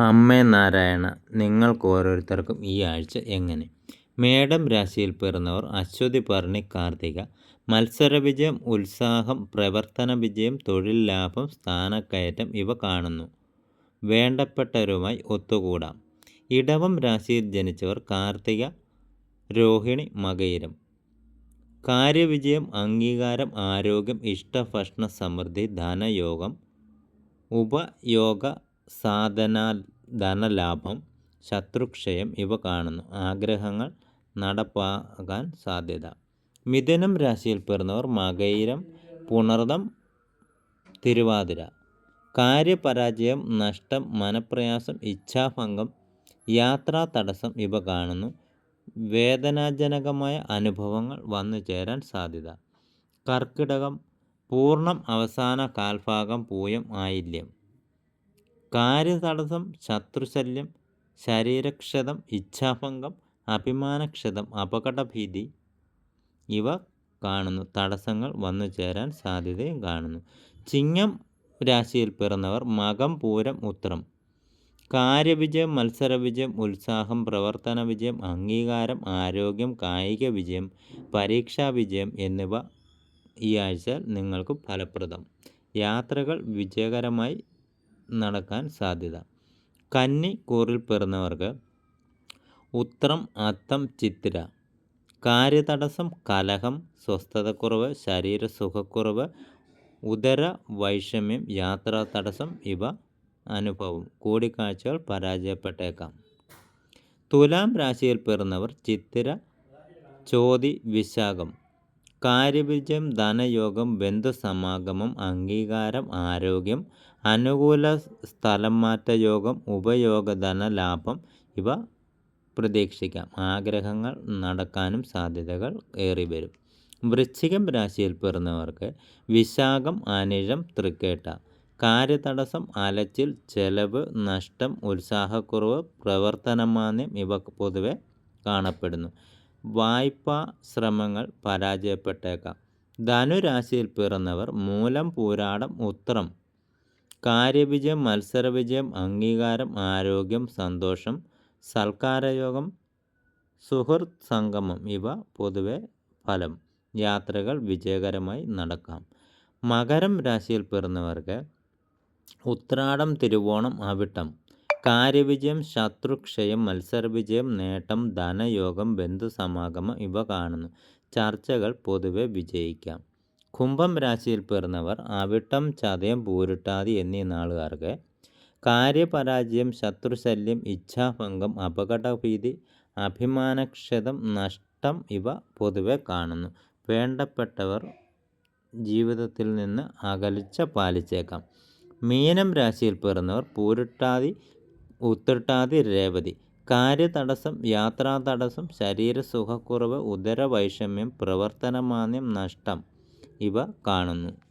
അമ്മേ നാരായണ നിങ്ങൾക്ക് ഓരോരുത്തർക്കും ഈ ആഴ്ച എങ്ങനെ? മേടം രാശിയിൽ പിറന്നവർ അശ്വതി ഭരണി കാർത്തിക. മത്സര വിജയം ഉത്സാഹം പ്രവർത്തന വിജയം തൊഴിൽ ലാഭം സ്ഥാനക്കയറ്റം ഇവ കാണുന്നു. വേണ്ടപ്പെട്ടവരുമായി ഒത്തുകൂടാം. ഇടവം രാശിയിൽ ജനിച്ചവർ കാർത്തിക രോഹിണി മകയിരം. കാര്യവിജയം അംഗീകാരം ആരോഗ്യം ഇഷ്ടഭക്ഷണ സമൃദ്ധി ധനയോഗം ഉപയോഗ സാധന ധനലാഭം ശത്രുക്ഷയം ഇവ കാണുന്നു. ആഗ്രഹങ്ങൾ നടപ്പാകാൻ സാധ്യത. മിഥുനം രാശിയിൽ പിറന്നവർ മകയിരം പുണർദം തിരുവാതിര. കാര്യപരാജയം നഷ്ടം മനപ്രയാസം ഇച്ഛാഭംഗം യാത്രാ തടസ്സം ഇവ കാണുന്നു. വേദനാജനകമായ അനുഭവങ്ങൾ വന്നു ചേരാൻ സാധ്യത. കർക്കിടകം പൂർണം അവസാന കാൽഭാഗം പൂയം ആയില്യം. കാര്യതടസ്സം ശത്രുശല്യം ശരീരക്ഷതം ഇച്ഛാഭംഗം അഭിമാനക്ഷതം അപകടഭീതി ഇവ കാണുന്നു. തടസ്സങ്ങൾ വന്നു ചേരാൻ സാധ്യതയും കാണുന്നു. ചിങ്ങം രാശിയിൽ പിറന്നവർ മകം പൂരം ഉത്രം. കാര്യവിജയം മത്സരവിജയം ഉത്സാഹം പ്രവർത്തന വിജയം അംഗീകാരം ആരോഗ്യം കായിക വിജയം പരീക്ഷാ വിജയം എന്നിവ ഈ ആഴ്ച നിങ്ങൾക്ക് ഫലപ്രദം. യാത്രകൾ വിജയകരമായി നടക്കാൻ സാധ്യത. കന്നി കൂറിൽ പിറന്നവർക്ക് ഉത്രം അത്തം ചിത്തിര. കാര്യതടസ്സം കലഹം സ്വസ്ഥതക്കുറവ് ശരീരസുഖക്കുറവ് ഉദര വൈഷമ്യം യാത്രാ തടസ്സം ഇവ അനുഭവം. കൂടിക്കാഴ്ചകൾ പരാജയപ്പെട്ടേക്കാം. തുലാം രാശിയിൽ പിറന്നവർ ചിത്തിര ചോതി വിശാഖം. കാര്യവിജയം ധനയോഗം ബന്ധുസമാഗമം അംഗീകാരം ആരോഗ്യം അനുകൂല സ്ഥലം മാറ്റ യോഗം ഉപയോഗധന ലാഭം ഇവ പ്രതീക്ഷിക്കാം. ആഗ്രഹങ്ങൾ നടക്കാനും സാധ്യതകൾ ഏറി വരും വൃശ്ചികം രാശിയിൽ പിറന്നവർക്ക് വിശാഖം അനിഴം തൃക്കേട്ട. കാര്യതടസ്സം അലച്ചിൽ ചെലവ് നഷ്ടം ഉത്സാഹക്കുറവ് പ്രവർത്തനമാന്യം ഇവ പൊതുവെ കാണപ്പെടുന്നു. വായ്പാ ശ്രമങ്ങൾ പരാജയപ്പെട്ടേക്കാം. ധനുരാശിയിൽ പിറന്നവർ മൂലം പൂരാടം ഉത്രം. കാര്യവിജയം മത്സരവിജയം അംഗീകാരം ആരോഗ്യം സന്തോഷം സൽക്കാരയോഗം സുഹൃത് സംഗമം ഇവ പൊതുവെ ഫലം. യാത്രകൾ വിജയകരമായി നടക്കാം. മകരം രാശിയിൽ പിറന്നവർക്ക് ഉത്രാടം തിരുവോണം അവിട്ടം. കാര്യവിജയം ശത്രുക്ഷയം മത്സരവിജയം നേട്ടം ധനയോഗം ബന്ധുസമാഗമം ഇവ കാണുന്നു. ചർച്ചകൾ പൊതുവെ വിജയിക്കാം. കുംഭം രാശിയിൽ പിറന്നവർ അവിട്ടം ചതയം പൂരിട്ടാതി എന്നീ നാളുകാർക്ക് കാര്യപരാജയം ശത്രുശല്യം ഇച്ഛാഭംഗം അപകടഭീതി അഭിമാനക്ഷതം നഷ്ടം ഇവ പൊതുവെ കാണുന്നു. വേണ്ടപ്പെട്ടവർ ജീവിതത്തിൽ നിന്ന് അകലിച്ച പാലിച്ചേക്കാം. മീനം രാശിയിൽ പിറന്നവർ പൂരിട്ടാതി ഉത്തിട്ടാതി രേവതി. കാര്യതടസ്സം യാത്രാ തടസ്സം ശരീരസുഖക്കുറവ് ഉദരവൈഷമ്യം പ്രവർത്തനമാന്യം നഷ്ടം ഇവ കാണുന്നു.